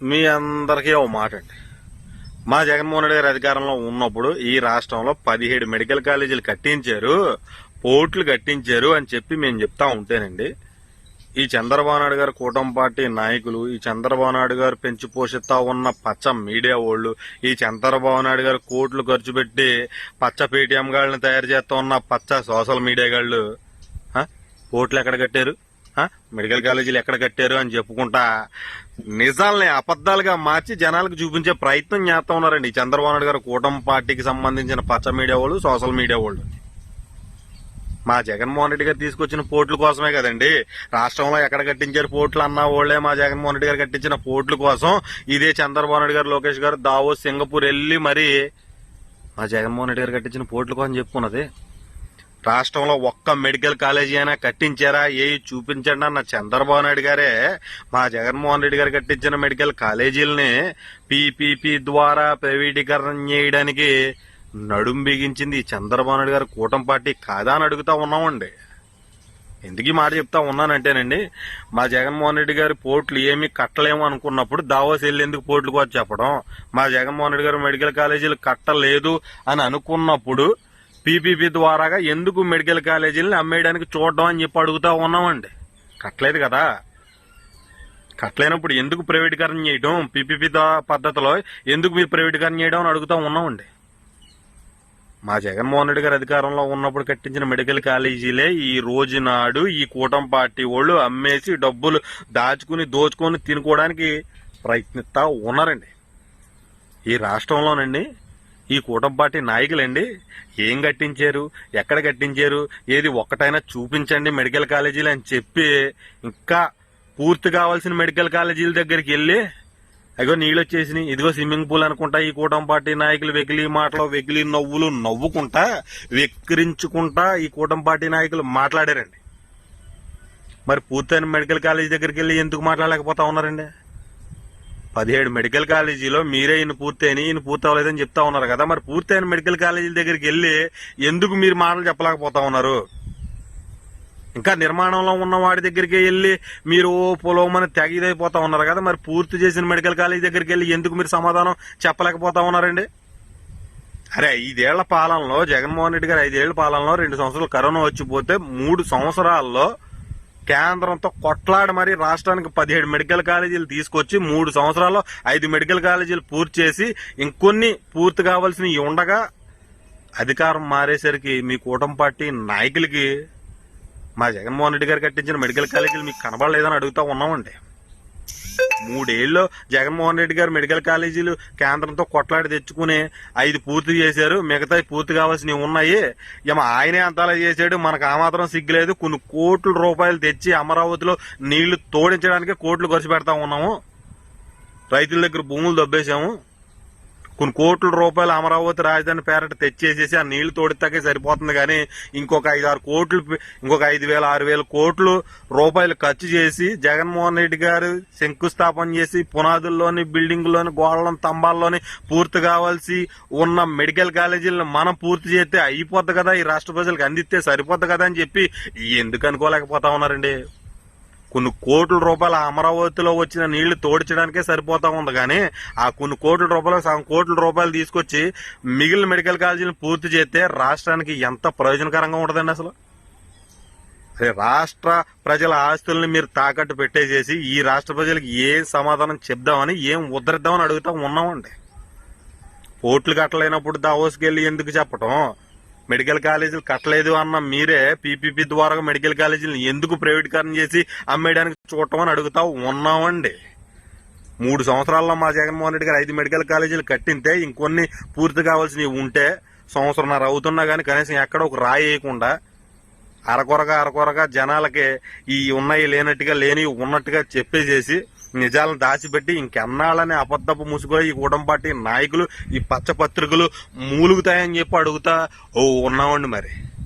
మీ అందరికీ ఓ మాట అండి మా జగన్మోహన్ రెడ్డి గారి అధికారంలో ఉన్నప్పుడు ఈ రాష్ట్రంలో పదిహేడు మెడికల్ కాలేజీలు కట్టించారు పోర్ట్లు కట్టించారు అని చెప్పి మేము చెప్తా ఉంటేనండి ఈ చంద్రబాబు నాయుడు గారు కూటమి పార్టీ నాయకులు ఈ చంద్రబాబు నాయుడు గారు పెంచి పోషిస్తా ఉన్న పచ్చ మీడియా వాళ్ళు ఈ చంద్రబాబు నాయుడు గారు కోట్లు ఖర్చు పెట్టి పచ్చ పేటీఎం గాళ్ళని తయారు చేస్తా ఉన్న పచ్చ సోషల్ మీడియా గాళ్ళు పోర్ట్లు ఎక్కడ కట్టారు? మెడికల్ కాలేజీలు ఎక్కడ కట్టారు అని చెప్పుకుంటా నిజాల్ని అబద్దాలుగా మార్చి జనాలకు చూపించే ప్రయత్నం చేస్తా ఉన్నారండి. చంద్రబాబు నాయుడు గారు కూటమి పార్టీకి సంబంధించిన పచ్చ మీడియా వాళ్ళు సోషల్ మీడియా వాళ్ళు. మా జగన్మోహన్ రెడ్డి గారు తీసుకొచ్చిన పోర్టుల కోసమే కదండి. రాష్ట్రంలో ఎక్కడ కట్టించారు పోర్టులు అన్న వాళ్ళే మా జగన్మోహన్ రెడ్డి గారు కట్టించిన పోర్టుల కోసం ఇదే చంద్రబాబు నాయుడు గారు లోకేష్ గారు దావో సింగపూర్ వెళ్ళి మరి మా జగన్మోహన్ రెడ్డి గారు కట్టించిన పోర్టుల కోసం చెప్పుకున్నది. రాష్ట్రంలో ఒక్క మెడికల్ కాలేజీ అయినా కట్టించారా? ఏ చూపించండి అన్న చంద్రబాబు నాయుడు గారే మా జగన్మోహన్ రెడ్డి గారు కట్టించిన మెడికల్ కాలేజీలని పీపీపీ ద్వారా ప్రైవేటీకరణ చేయడానికి నడుం బిగించింది ఈ చంద్రబాబు నాయుడు గారు. కూటమి పార్టీ కాదా అని అడుగుతా ఉన్నామండి. ఎందుకు ఈ మాట చెప్తా ఉన్నానంటేనండి మా జగన్మోహన్ రెడ్డి గారి పోర్ట్లు ఏమీ కట్టలేము అనుకున్నప్పుడు దావోస్ వెళ్ళేందుకు పోర్టులకు వచ్చి చెప్పడం? మా జగన్మోహన్ రెడ్డి గారు మెడికల్ కాలేజీలు కట్టలేదు అని అనుకున్నప్పుడు పీపీపీ ద్వారాగా ఎందుకు మెడికల్ కాలేజీలను అమ్మేయడానికి చూడడం అని చెప్పి అడుగుతా ఉన్నామండి. కట్టలేదు కదా. కట్టలేనప్పుడు ఎందుకు ప్రైవేటీకరణ చేయడం? పీపీపీ పద్ధతిలో ఎందుకు మీరు ప్రైవేటీకరణ చేయడం అని అడుగుతా ఉన్నామండి. మా జగన్మోహన్ రెడ్డి గారు అధికారంలో ఉన్నప్పుడు కట్టించిన మెడికల్ కాలేజీలే ఈ రోజు నాడు ఈ కూటమి పార్టీ వాళ్ళు అమ్మేసి డబ్బులు దాచుకుని దోచుకొని తినుకోవడానికి ప్రయత్నిస్తా ఉన్నారండి. ఈ రాష్ట్రంలోనండి ఈ కూటంపాటి నాయకులండి ఏం కట్టించారు ఎక్కడ కట్టించారు ఏది ఒక్కటైనా చూపించండి మెడికల్ కాలేజీలు అని చెప్పి ఇంకా పూర్తి కావాల్సిన మెడికల్ కాలేజీల దగ్గరికి వెళ్ళి అగో నీళ్ళు వచ్చేసినాయి ఇదిగో స్విమ్మింగ్ పూల్ అనుకుంటా ఈ కూటమి పార్టీ నాయకులు వెకిలి మాటలు వెకిలి నవ్వులు నవ్వుకుంటా వెక్కిరించుకుంటా ఈ కూటమి పార్టీ నాయకులు మాట్లాడారండి. మరి పూర్తయిన మెడికల్ కాలేజీ దగ్గరికి వెళ్ళి ఎందుకు మాట్లాడలేకపోతా ఉన్నారండి? పదిహేడు మెడికల్ కాలేజీలో మీరే ఈయన పూర్తయిన ఈయన పూర్తి అవ్వలేదని చెప్తా ఉన్నారు కదా. మరి పూర్తయిన మెడికల్ కాలేజీల దగ్గరికి వెళ్ళి ఎందుకు మీరు మాటలు చెప్పలేకపోతా ఉన్నారు? ఇంకా నిర్మాణంలో ఉన్న వాడి దగ్గరికి వెళ్ళి మీరు ఓ పొలవమని తెగ ఇదైపోతా ఉన్నారు కదా. మరి పూర్తి చేసిన మెడికల్ కాలేజ్ దగ్గరికి వెళ్ళి ఎందుకు మీరు సమాధానం చెప్పలేకపోతా ఉన్నారండి? అరే ఐదేళ్ళ పాలనలో జగన్మోహన్ రెడ్డి గారు ఐదేళ్ళ పాలనలో రెండు సంవత్సరాలు కరోనా వచ్చిపోతే మూడు సంవత్సరాల్లో కేంద్రంతో కొట్లాడి మరి రాష్ట్రానికి పదిహేడు మెడికల్ కాలేజీలు తీసుకొచ్చి మూడు సంవత్సరాల్లో ఐదు మెడికల్ కాలేజీలు పూర్తి చేసి ఇంకొన్ని పూర్తి కావాల్సినవి ఉండగా అధికారం మారేసరికి మీ కూటమి పార్టీ నాయకులకి మా జగన్మోహన్ రెడ్డి గారు కట్టించిన మెడికల్ కాలేజీలు మీకు కనబడలేదని అడుగుతా ఉన్నామండి. మూడేళ్ళు జగన్మోహన్ రెడ్డి గారు మెడికల్ కాలేజీలు కేంద్రంతో కొట్లాడి తెచ్చుకుని ఐదు పూర్తి చేశారు. మిగతా పూర్తి కావాల్సినవి ఉన్నాయి. ఏమో ఆయనే అంతలా చేశాడు. మనకు ఆ మాత్రం సిగ్గులేదు కొన్ని కోట్ల రూపాయలు తెచ్చి అమరావతిలో నీళ్ళు తోడించడానికి కోట్లు ఖర్చు పెడతా ఉన్నాము. రైతుల దగ్గర భూములు దొబ్బేశాము. కొన్ని కోట్ల రూపాయలు అమరావతి రాజధాని పేరట తెచ్చేసేసి ఆ నీళ్ళు తోడితాకే సరిపోతుంది కానీ ఇంకొక ఐదు ఆరు కోట్లు ఇంకొక ఐదు వేల ఆరు వేల కోట్లు రూపాయలు ఖర్చు చేసి జగన్మోహన్ రెడ్డి గారు శంకుస్థాపన చేసి పునాదుల్లోని బిల్డింగ్లోని గోడలను స్తంభాల్లోని పూర్తి కావాల్సి ఉన్న మెడికల్ కాలేజీలను మనం పూర్తి చేస్తే అయిపోద్ది కదా ఈ రాష్ట్ర ప్రజలకు అందిస్తే సరిపోద్ది కదా అని చెప్పి ఎందుకు అనుకోలేకపోతా ఉన్నారండి? కొన్ని కోట్ల రూపాయల అమరావతిలో వచ్చిన నీళ్ళు తోడించడానికే సరిపోతా ఉంది. కానీ ఆ కొన్ని కోట్ల రూపాయలు సగం కోట్ల రూపాయలు తీసుకొచ్చి మిగిలిన మెడికల్ కాలేజీలను పూర్తి చేస్తే రాష్ట్రానికి ఎంత ప్రయోజనకరంగా ఉంటుందండి అసలు? అదే రాష్ట్ర ప్రజల ఆస్తుల్ని మీరు తాకట్టు పెట్టేసేసి ఈ రాష్ట్ర ప్రజలకు ఏం సమాధానం చెప్దామని ఏం ఉద్ధరిద్దామని అడుగుతా ఉన్నామండి. కోట్లు కట్టలేనప్పుడు దావోస్కి వెళ్ళి ఎందుకు చెప్పటం? మెడికల్ కాలేజీలు కట్టలేదు అన్న మీరే పీపీపీ ద్వారా మెడికల్ కాలేజీలు ఎందుకు ప్రైవేటీకరణ చేసి అమ్మేయడానికి చూడటం అని అడుగుతా ఉన్నామండి. మూడు సంవత్సరాల్లో మా జగన్మోహన్ రెడ్డి గారు ఐదు మెడికల్ కాలేజీలు కట్టింటే ఇంకొన్ని పూర్తి కావాల్సినవి ఉంటే సంవత్సరంన్నర అవుతున్నా కానీ కనీసం ఎక్కడ ఒక రాయి వేయకుండా అరకొరగా అరకొరగా జనాలకి ఈ ఉన్నాయి లేనట్టుగా లేని ఉన్నట్టుగా చెప్పేసేసి నిజాలను దాచిపెట్టి ఇంకెన్నాళ్ళని అబద్ధపు ముసుగులో ఈ కూడంపాటి నాయకులు ఈ పచ్చ పత్రికలు మూలుగుతాయని చెప్పి అడుగుతా ఓ ఉన్నామండి మరి.